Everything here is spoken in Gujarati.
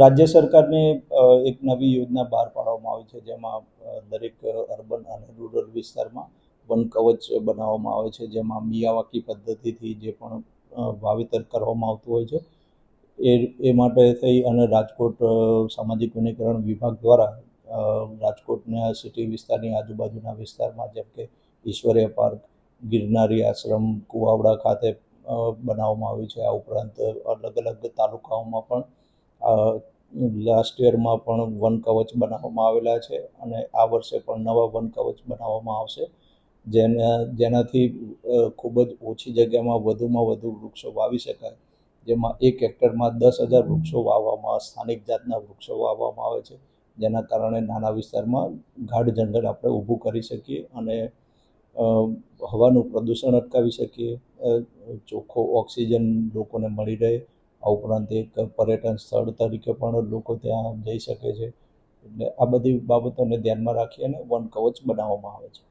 રાજ્ય સરકારને એક નવી યોજના બહાર પાડવામાં આવી છે, જેમાં દરેક અર્બન અને રૂરલ વિસ્તારમાં વન કવચ બનાવવામાં આવે છે, જેમાં મિયાવાકી પદ્ધતિથી જે પણ વાવેતર કરવામાં આવતું હોય છે. એ એ માટે થઈ અને રાજકોટ સામાજિક વનીકરણ વિભાગ દ્વારા રાજકોટના સિટી વિસ્તારની આજુબાજુના વિસ્તારમાં જેમ કે ઈશ્વરીય પાર્ક, ગિરનારી આશ્રમ, કુવાવડા ખાતે બનાવવામાં આવ્યું છે. આ ઉપરાંત અલગ અલગ તાલુકાઓમાં પણ લાસ્ટ યરમાં પણ વન કવચ બનાવવામાં આવેલા છે અને આ વર્ષે પણ નવા વન કવચ બનાવવામાં આવશે. જેના, જેનાથી ખૂબ જ ઓછી જગ્યામાં વધુમાં વધુ વૃક્ષો વાવી શકાય. જેમાં એક હેક્ટરમાં દસ હજાર વૃક્ષો વાવવામાં, સ્થાનિક જાતના વૃક્ષો વાવવામાં આવે છે. જેના કારણે નાના વિસ્તારમાં ગાઢ જંગલ આપણે ઊભું કરી શકીએ અને હવાનું પ્રદૂષણ અટકાવી શકીએ ચોખ્ખો ઓક્સિજન લોકોને મળી રહે, આ ઉપરાંત એક પર્યટન સ્થળ તરીકે પણ લોકો ત્યાં જઈ શકે છે. એટલે આ બધી બાબતોને ધ્યાનમાં રાખી અને વન કવચ બનાવવામાં આવે છે.